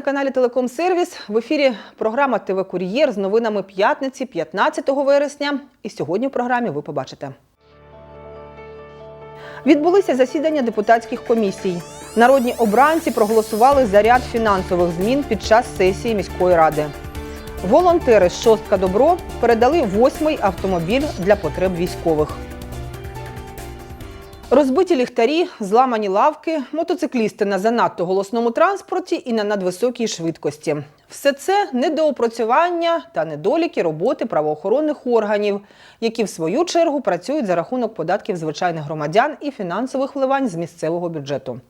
на каналі Телекомсервіс. В ефірі програма ТВ Кур'єр з новинами п'ятниці 15 вересня. І сьогодні в програмі ви побачите. Відбулися засідання депутатських комісій. Народні обранці проголосували за ряд фінансових змін під час сесії міської ради. Волонтери з Шостка Добро передали восьмий автомобіль для потреб військових. Розбиті ліхтарі, зламані лавки, мотоциклісти на занадто голосному транспорті і на надвисокій швидкості. Все це недоопрацювання та недоліки роботи правоохоронних органів, які в свою чергу працюють за рахунок податків звичайних громадян і фінансових вливань з місцевого бюджету.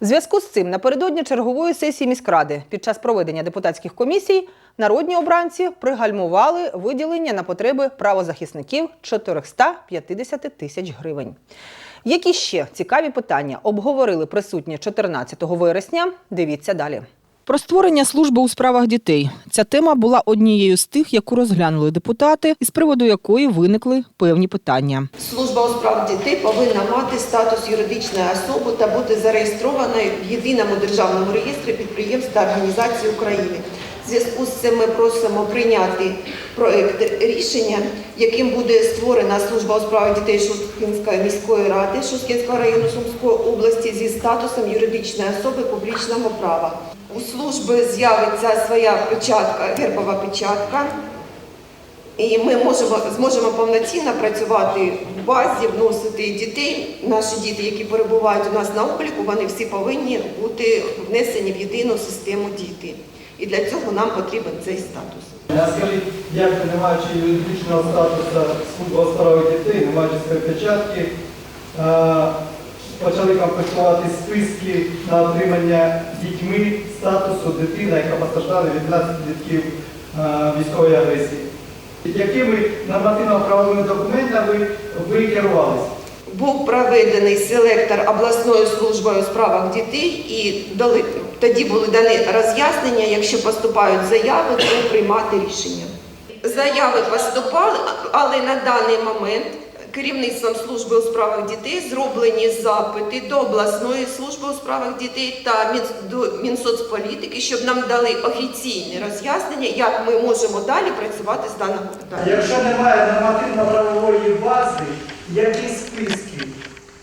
В зв'язку з цим напередодні чергової сесії міськради під час проведення депутатських комісій народні обранці пригальмували виділення на потреби правозахисників 450 тисяч гривень. Які ще цікаві питання обговорили присутні 14 вересня? Дивіться далі. Про створення служби у справах дітей. Ця тема була однією з тих, яку розглянули депутати, із приводу якої виникли певні питання. Служба у справах дітей повинна мати статус юридичної особи та бути зареєстрованою в єдиному державному реєстрі підприємств та організацій України. Зв'язку з цим ми просимо прийняти проект рішення, яким буде створена служба у справах дітей Шосткинської міської ради Шосткинського району Сумської області зі статусом юридичної особи публічного права. У служби з'явиться своя печатка, гербова печатка. І ми можемо зможемо повноцінно працювати в базі, вносити дітей. Наші діти, які перебувають у нас на обліку, вони всі повинні бути внесені в єдину систему діти. І для цього нам потрібен цей статус. Скажіть, як не маючи юридичного статусу служба у дітей, не маючи своєї печатки, е, почали комплектувати списки на отримання дітьми статусу дитина, яка постраждала від е, військової агресії? Якими нормативно-правовими документами ви керувалися? Був проведений селектор обласною службою у справах дітей і дали, тоді були дані роз'яснення, якщо поступають заяви, то приймати рішення. Заяви поступали, але на даний момент керівництвом служби у справах дітей зроблені запити до обласної служби у справах дітей та Мінсоцполітики, щоб нам дали офіційне роз'яснення, як ми можемо далі працювати з даного питання. Якщо немає нормативно-правової бази, які списки?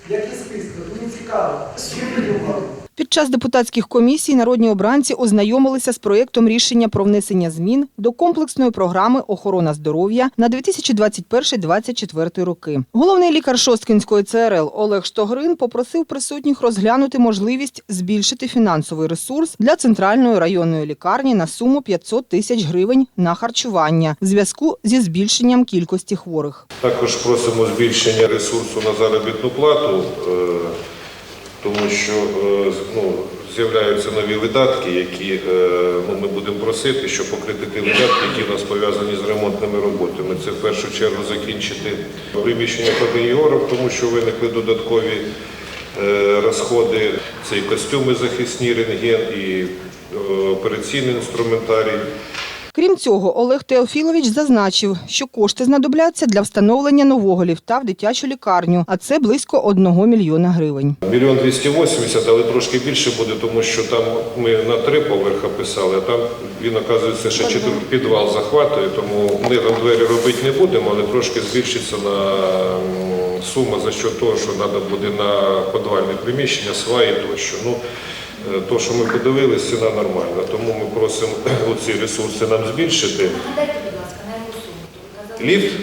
Які списки? Мені цікаво. Скільки думали? Під час депутатських комісій народні обранці ознайомилися з проєктом рішення про внесення змін до комплексної програми охорона здоров'я на 2021-2024 роки. Головний лікар Шосткінської ЦРЛ Олег Штогрин попросив присутніх розглянути можливість збільшити фінансовий ресурс для центральної районної лікарні на суму 500 тисяч гривень на харчування в зв'язку зі збільшенням кількості хворих. Також просимо збільшення ресурсу на заробітну плату, е, тому що е, ну, з'являються нові видатки, які е, ну, ми будемо просити, щоб покрити ті видатки, які у нас пов'язані з ремонтними роботами. Це в першу чергу закінчити приміщення павільйонів, тому що виникли додаткові е, розходи. Це і костюми захисні, рентген, і операційний інструментарій. Крім цього, Олег Теофілович зазначив, що кошти знадобляться для встановлення нового ліфта в дитячу лікарню, а це близько 1 мільйона гривень. Мільйон 280, але трошки більше буде, тому що там ми на три поверха писали, а там він, оказується, ще чотири підвал захватує, тому ми там двері робити не будемо, але трошки збільшиться на сума за що того, що треба буде на підвальне приміщення, сваї тощо. Ну, то, що ми подивилися, ціна нормальна, тому ми просимо ці ресурси нам збільшити. Дайте, будь ласка, на яку суму? Ліфт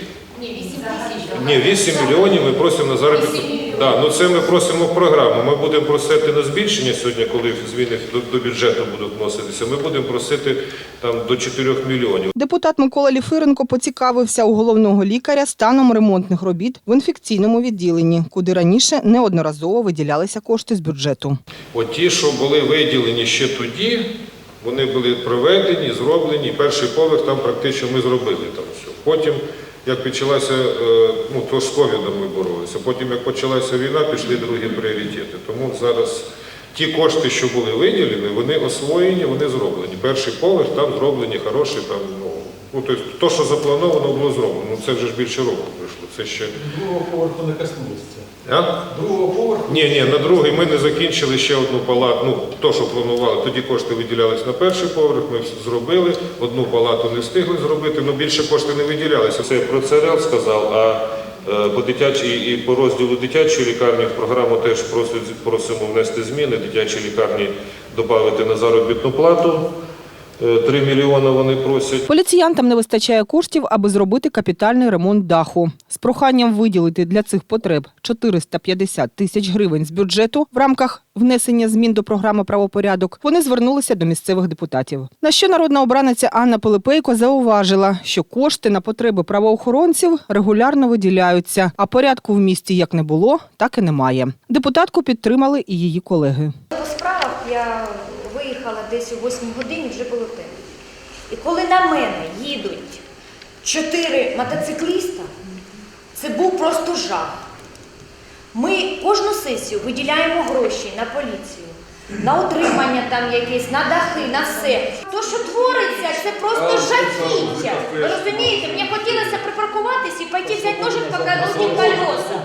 Ні, 8 тисяч. Ні, 8 мільйонів ми просимо на заробітну. Да, ну це ми просимо в програму. Ми будемо просити на збільшення сьогодні, коли зміни до, до бюджету будуть вноситися. Ми будемо просити там до 4 мільйонів. Депутат Микола Ліфиренко поцікавився у головного лікаря станом ремонтних робіт в інфекційному відділенні, куди раніше неодноразово виділялися кошти з бюджету. От ті, що були виділені ще тоді, вони були проведені, зроблені. Перший поверх там практично ми зробили там все. Потім, як почалася, е, ну то з ковідом ми боролися. Потім, як почалася війна, пішли другі пріоритети. Тому зараз ті кошти, що були виділені, вони освоєні, вони зроблені. Перший поверх там зроблені хороші, там ну Ну, тобто, то, що заплановано, було зроблено. Ну, це вже ж більше року пройшло. Це ще. Другого поверху не коснулося. А? Другого поверху Ні, ні, на другий ми не закінчили ще одну палату. Ну, то, що планували, тоді кошти виділялись на перший поверх, ми зробили. Одну палату не встигли зробити, ну більше кошти не виділялися. Це про ЦРЛ сказав, а е, по дитячій і по розділу дитячої лікарні в програму теж просимо внести зміни. Дитячі лікарні додати на заробітну плату. 3 мільйони вони просять. Поліціянтам не вистачає коштів, аби зробити капітальний ремонт даху. З проханням виділити для цих потреб 450 тисяч гривень з бюджету в рамках внесення змін до програми правопорядок. Вони звернулися до місцевих депутатів. На що народна обраниця Анна Пилипейко зауважила, що кошти на потреби правоохоронців регулярно виділяються, а порядку в місті як не було, так і немає. Депутатку підтримали і її колеги. По справах я виїхала десь о 8 годині, вже було темно. І коли на мене їдуть чотири мотоцикліста, це був просто жах. Ми кожну сесію виділяємо гроші на поліцію, на утримання там якесь, на дахи, на все. То, що твориться, це просто жахіття. Ви розумієте, мені хотілося припаркуватись і пойти взяти ножик, поки одні колеса.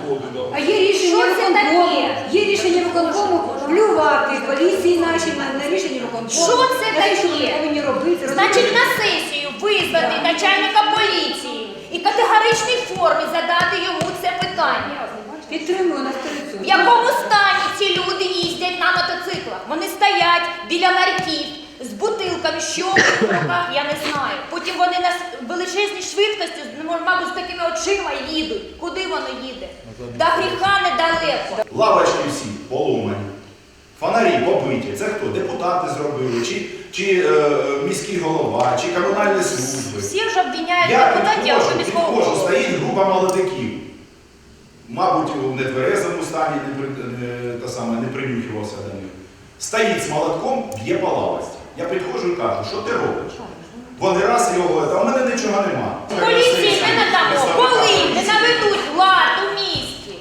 А є рішення Що це виконкому, таке? є рішення виконкому плювати поліції наші на, на рішення виконкому. Що це На те, що таке? вони повинні робити. Значить, на сесію визвати начальника поліції і категоричній формі задати йому це питання. Підтримую на В 100%. якому стані ці люди їздять на мотоциклах? Вони стоять біля ларьків з бутилками, що в їх руках, я не знаю. Потім вони на с- величезній швидкості, ну, мабуть, з такими очима їдуть. Куди воно їде? До гріха недалеко. Лавочки всі поломані, фонарі побиті. Це хто? Депутати зробили, чи, чи е, міський голова, чи комунальні служби. Всі вже обвиняють Я депутатів, а підходжу, міського підходжу, голову. стоїть група молодиків. Мабуть, у нетверезому стані не, та саме, не принюхувався до них. Стоїть з молотком, б'є по лавості. Я підходжу і кажу, що ти робиш? Вони раз його, а в мене нічого нема. Поліції ми надамо, коли не наведуть лад у місті,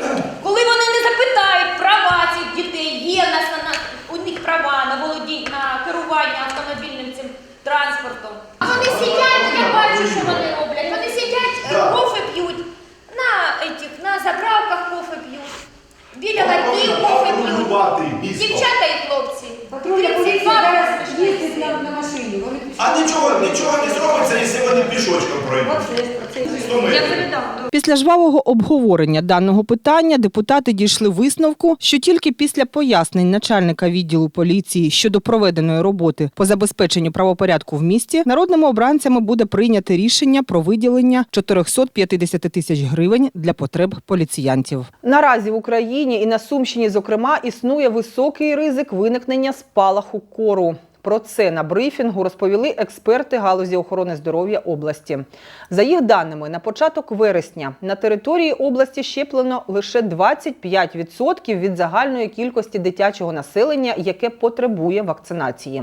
коли вони не запитають права цих дітей, є в нас на нас у них права на володіння, на керування автомобільним цим транспортом. А вони сидять, я бачу, що вони роблять. Вони сидять, е, Да. кофе п'ють, на, етих, на заправках кофе п'ють, біля ларків кофе п'ють. Патрулювати місто. Дівчата і хлопці. Патрульна 32 поліція зараз смішних їздить сили. на, на машині. Вони А нічого, нічого не зробиться, якщо вони пішочком пройдуть. Оце ж про це. Сто метрів. Після жвавого обговорення даного питання депутати дійшли висновку, що тільки після пояснень начальника відділу поліції щодо проведеної роботи по забезпеченню правопорядку в місті народними обранцями буде прийняте рішення про виділення 450 тисяч гривень для потреб поліціянтів. Наразі в Україні і на Сумщині, зокрема, існує високий ризик виникнення спалаху кору. Про це на брифінгу розповіли експерти галузі охорони здоров'я області. За їх даними, на початок вересня на території області щеплено лише 25% від загальної кількості дитячого населення, яке потребує вакцинації.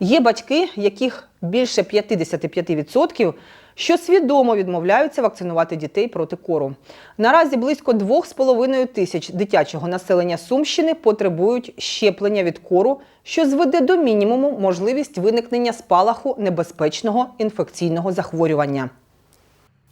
Є батьки, яких більше 55%, що свідомо відмовляються вакцинувати дітей проти кору. Наразі близько 2,5 тисяч дитячого населення Сумщини потребують щеплення від кору, що зведе до мінімуму можливість виникнення спалаху небезпечного інфекційного захворювання.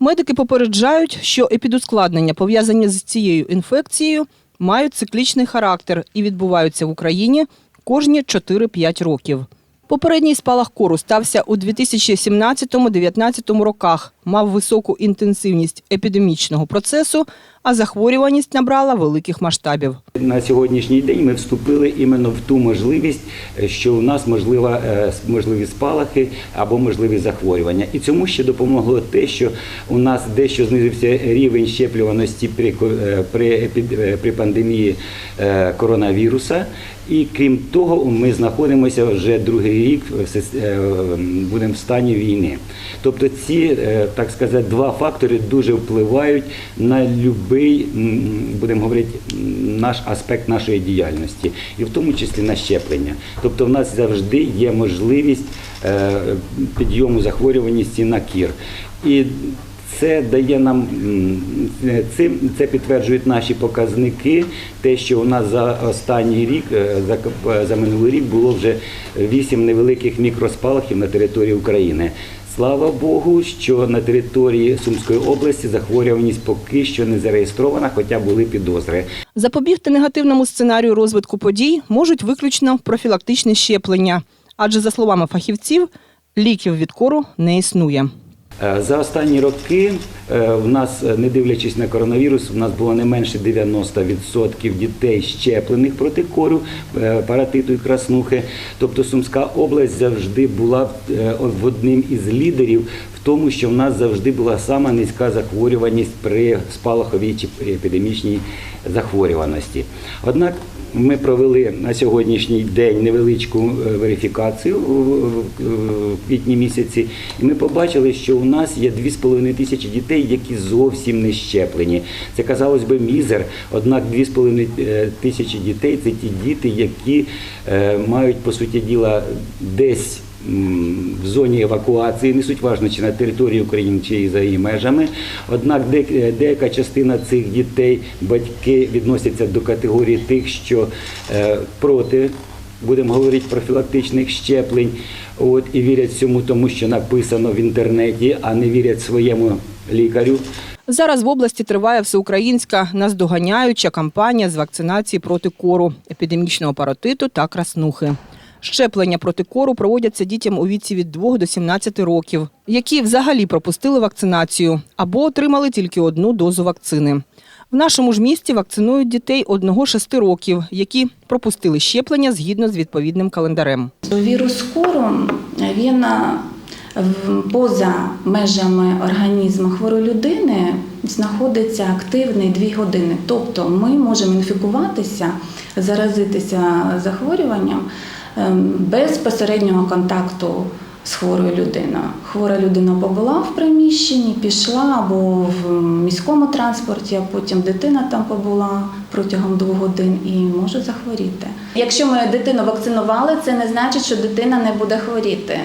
Медики попереджають, що епідускладнення, пов'язані з цією інфекцією, мають циклічний характер і відбуваються в Україні кожні 4-5 років. Попередній спалах кору стався у 2017-2019 роках, мав високу інтенсивність епідемічного процесу, а захворюваність набрала великих масштабів. На сьогоднішній день ми вступили іменно в ту можливість, що у нас можлива, е, можливі спалахи або можливі захворювання. І цьому ще допомогло те, що у нас дещо знизився рівень щеплюваності при, е, при, е, при пандемії коронавіруса. І крім того, ми знаходимося вже другий рік будемо в стані війни. Тобто ці, так сказати, два фактори дуже впливають на будь-який, будемо говорити, наш аспект нашої діяльності, і в тому числі на щеплення. Тобто в нас завжди є можливість е, підйому захворюваності на кір. І це дає нам цим це підтверджують наші показники. Те, що у нас за останній рік, е, за, за минулий рік було вже вісім невеликих мікроспалахів на території України. Слава Богу, що на території Сумської області захворюваність поки що не зареєстрована, хоча були підозри. Запобігти негативному сценарію розвитку подій можуть виключно профілактичні щеплення, адже, за словами фахівців, ліків від кору не існує. Е, За останні роки е, в нас, е, не дивлячись на коронавірус, у нас було не менше 90% дітей щеплених проти кору, паратиту і краснухи. Тобто Сумська область завжди була в одним із лідерів в тому, що в нас завжди була сама низька захворюваність при спалаховій чи епідемічній захворюваності. Однак ми провели на сьогоднішній день невеличку верифікацію в- в в квітні місяці, і ми побачили, що у нас є 2,5 тисячі дітей, які зовсім не щеплені. Це казалось би мізер, однак 2,5 е, тисячі дітей це ті діти, які е, мають по суті діла десь в зоні евакуації, не суть важно, чи на території України, чи за її межами. Однак е, деяка частина цих дітей, батьки відносяться до категорії тих, що проти, будемо говорити, профілактичних щеплень, от, і вірять цьому, тому що написано в інтернеті, а не вірять своєму лікарю. Зараз в області триває всеукраїнська наздоганяюча кампанія з вакцинації проти кору, епідемічного паротиту та краснухи. Щеплення проти кору проводяться дітям у віці від 2 до 17 років, які взагалі пропустили вакцинацію або отримали тільки одну дозу вакцини. В нашому ж місті вакцинують дітей 1-6 років, які пропустили щеплення згідно з відповідним календарем. Вірус кору він поза межами організму хворої людини знаходиться активний 2 години. Тобто ми можемо інфікуватися, заразитися захворюванням ем, без посереднього контакту з хворою людиною. Хвора людина побула в приміщенні, пішла або в міському транспорті, а потім дитина там побула протягом двох годин і може захворіти. Якщо ми дитину вакцинували, це не значить, що дитина не буде хворіти.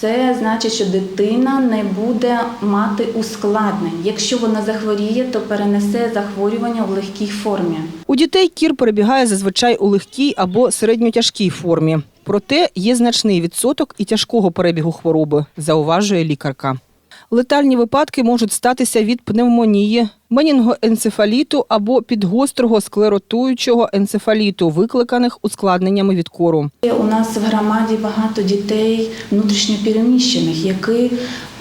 Це значить, що дитина не буде мати ускладнень. Якщо вона захворіє, то перенесе захворювання в легкій формі. У дітей кір перебігає зазвичай у легкій або середньотяжкій формі. Проте є значний відсоток і тяжкого перебігу хвороби, зауважує лікарка. Летальні випадки можуть статися від пневмонії, менінгоенцефаліту або підгострого склеротуючого енцефаліту, викликаних ускладненнями від кору. У нас в громаді багато дітей внутрішньопереміщених, які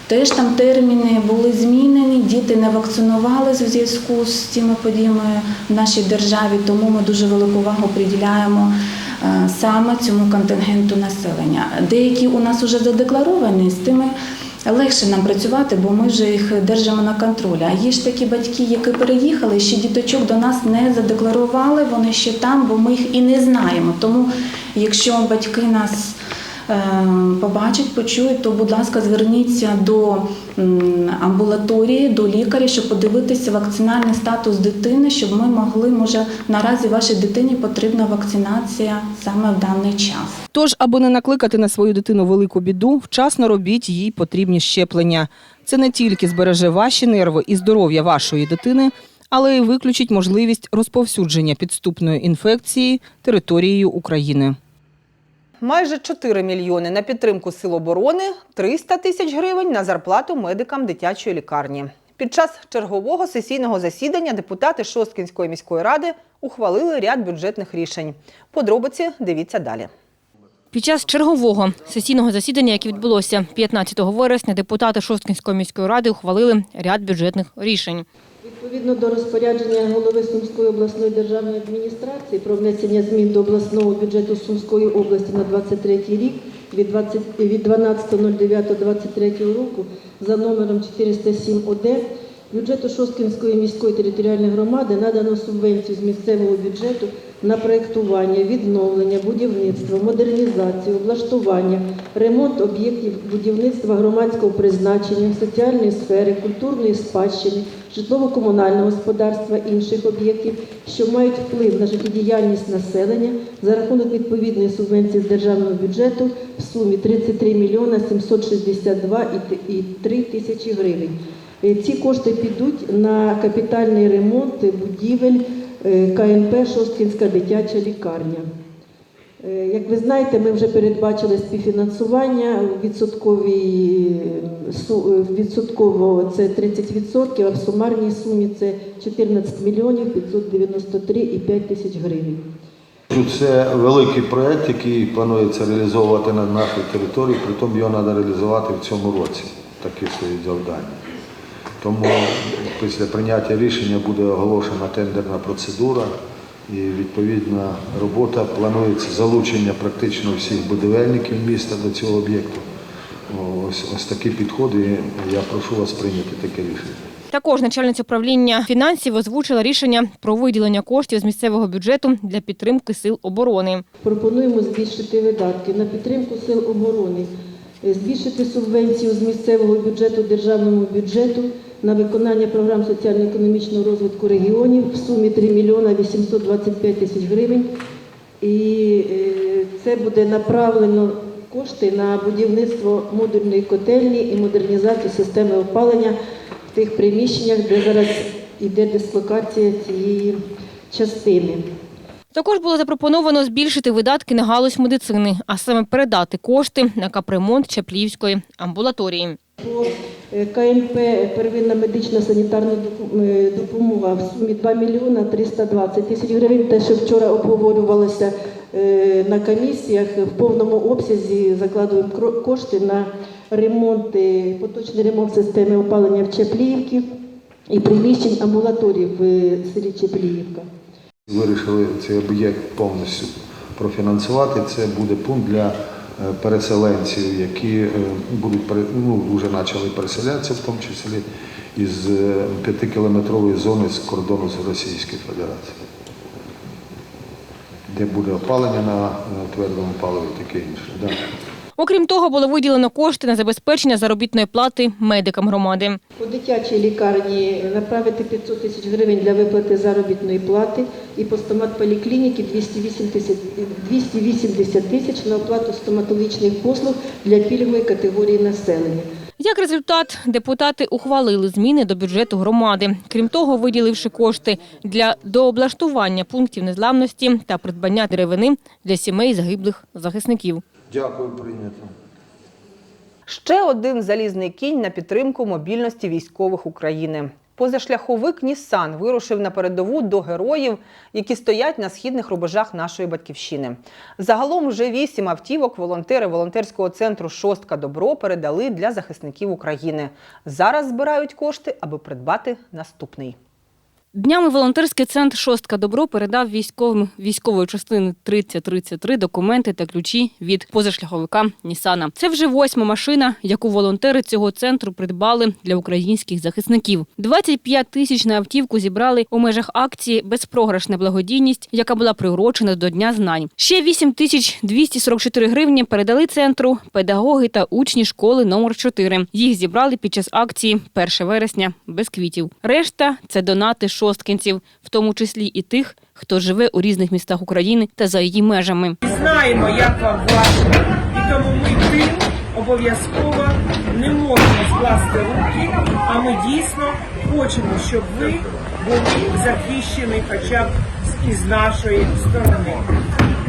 теж там терміни були змінені, діти не вакцинувалися у зв'язку з цими подіями в нашій державі, тому ми дуже велику увагу приділяємо е, саме цьому контингенту населення. Деякі у нас вже задекларовані, з тими легше нам працювати, бо ми вже їх держимо на контролі. А є ж такі батьки, які переїхали, ще діточок до нас не задекларували, вони ще там, бо ми їх і не знаємо. Тому, якщо батьки нас побачать, почують, то, будь ласка, зверніться до амбулаторії, до лікаря, щоб подивитися вакцинальний статус дитини, щоб ми могли, може, наразі вашій дитині потрібна вакцинація саме в даний час. Тож, аби не накликати на свою дитину велику біду, вчасно робіть їй потрібні щеплення. Це не тільки збереже ваші нерви і здоров'я вашої дитини, але й виключить можливість розповсюдження підступної інфекції територією України. Майже 4 мільйони на підтримку сил оборони, 300 тисяч гривень на зарплату медикам дитячої лікарні. Під час чергового сесійного засідання депутати Шосткінської міської ради ухвалили ряд бюджетних рішень. Подробиці дивіться далі. Під час чергового сесійного засідання, яке відбулося 15 вересня, депутати Шосткінської міської ради ухвалили ряд бюджетних рішень. Відповідно до розпорядження голови Сумської обласної державної адміністрації про внесення змін до обласного бюджету Сумської області на 23 рік від 20 від 12.09.23 року за номером 407-1 бюджету Шосткинської міської територіальної громади надано субвенцію з місцевого бюджету на проєктування, відновлення, будівництво, модернізацію, облаштування, ремонт об'єктів будівництва громадського призначення, соціальної сфери, культурної спадщини, житлово-комунального господарства, інших об'єктів, що мають вплив на життєдіяльність населення за рахунок відповідної субвенції з державного бюджету в сумі 33 мільйона 762 і 3 тисячі гривень. Е, Ці кошти підуть на капітальний ремонт будівель КНП Шосткінська дитяча лікарня. Е, Як ви знаєте, ми вже передбачили співфінансування е, відсотково це 30%, а в сумарній сумі це 14 мільйонів 593,5 тисяч гривень. Це великий проєкт, який планується реалізовувати на нашій території, притом його треба реалізувати в цьому році. Такі стоїть завдання. Тому після прийняття рішення буде оголошена тендерна процедура і відповідна робота. Планується залучення практично всіх будівельників міста до цього об'єкту. Ось, ось такі підходи. Я прошу вас прийняти таке рішення. Також начальниця управління фінансів озвучила рішення про виділення коштів з місцевого бюджету для підтримки сил оборони. Пропонуємо збільшити видатки на підтримку сил оборони, е, збільшити субвенцію з місцевого бюджету державному бюджету на виконання програм соціально-економічного розвитку регіонів в сумі 3 мільйона 825 тисяч гривень. І е, це буде направлено кошти на будівництво модульної котельні і модернізацію системи опалення в тих приміщеннях, де зараз йде дислокація цієї частини. Також було запропоновано збільшити видатки на галузь медицини, а саме передати кошти на капремонт Чаплівської амбулаторії. По е, КНП первинна медична санітарна е, допомога в сумі 2 мільйона 320 тисяч гривень. Те, що вчора обговорювалося е, на комісіях, в повному обсязі закладуємо кошти на ремонт, поточний ремонт системи опалення в Чепліївці і приміщень амбулаторії в селі Чепліївка. Вирішили цей об'єкт повністю профінансувати. Це буде пункт для е, переселенців, які е, будуть ну, вже почали переселятися, в тому числі із е, п'ятикілометрової зони з кордону з Російською Федерацією, де буде опалення на твердому паливі таке інше. Да. Окрім того, було виділено кошти на забезпечення заробітної плати медикам громади. У дитячій лікарні направити 500 тисяч гривень для виплати заробітної плати і по стоматполіклініки 208 тисяч- 280 тисяч на оплату стоматологічних послуг для пільгової категорії населення. Як результат, депутати ухвалили зміни до бюджету громади. Крім того, виділивши кошти для дооблаштування пунктів незламності та придбання деревини для сімей загиблих захисників. Дякую, прийнято. Ще один залізний кінь на підтримку мобільності військових України. Позашляховик Нісан вирушив на передову до героїв, які стоять на східних рубежах нашої батьківщини. Загалом вже вісім автівок волонтери волонтерського центру Шостка Добро передали для захисників України. Зараз збирають кошти, аби придбати наступний. Днями волонтерський центр Шостка Добро передав військовим військової частини 3033 документи та ключі від позашляховика Нісана. Це вже восьма машина, яку волонтери цього центру придбали для українських захисників. 25 тисяч на автівку зібрали у межах акції Безпрограшна благодійність, яка була приурочена до Дня знань. Ще 8 тисяч 244 гривні передали центру педагоги та учні школи номер 4 Їх зібрали під час акції 1 вересня без квітів. Решта це донати шосткинців, в тому числі і тих, хто живе у різних містах України та за її межами. Знаємо, як вам важко, і тому ми тим обов'язково не можемо скласти руки, а ми дійсно хочемо, щоб ви були захищені хоча б із нашої сторони.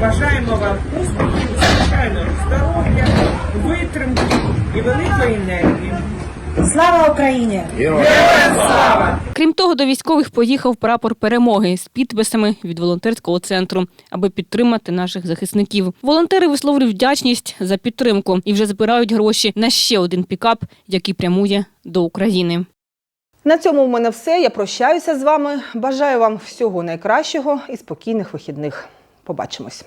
Бажаємо вам успіхів, звичайно, здоров'я, витримки і великої енергії. Слава Україні! Героям слава! Крім того, до військових поїхав прапор перемоги з підписами від волонтерського центру, аби підтримати наших захисників. Волонтери висловлюють вдячність за підтримку і вже збирають гроші на ще один пікап, який прямує до України. На цьому в мене все. Я прощаюся з вами. Бажаю вам всього найкращого і спокійних вихідних. Побачимось.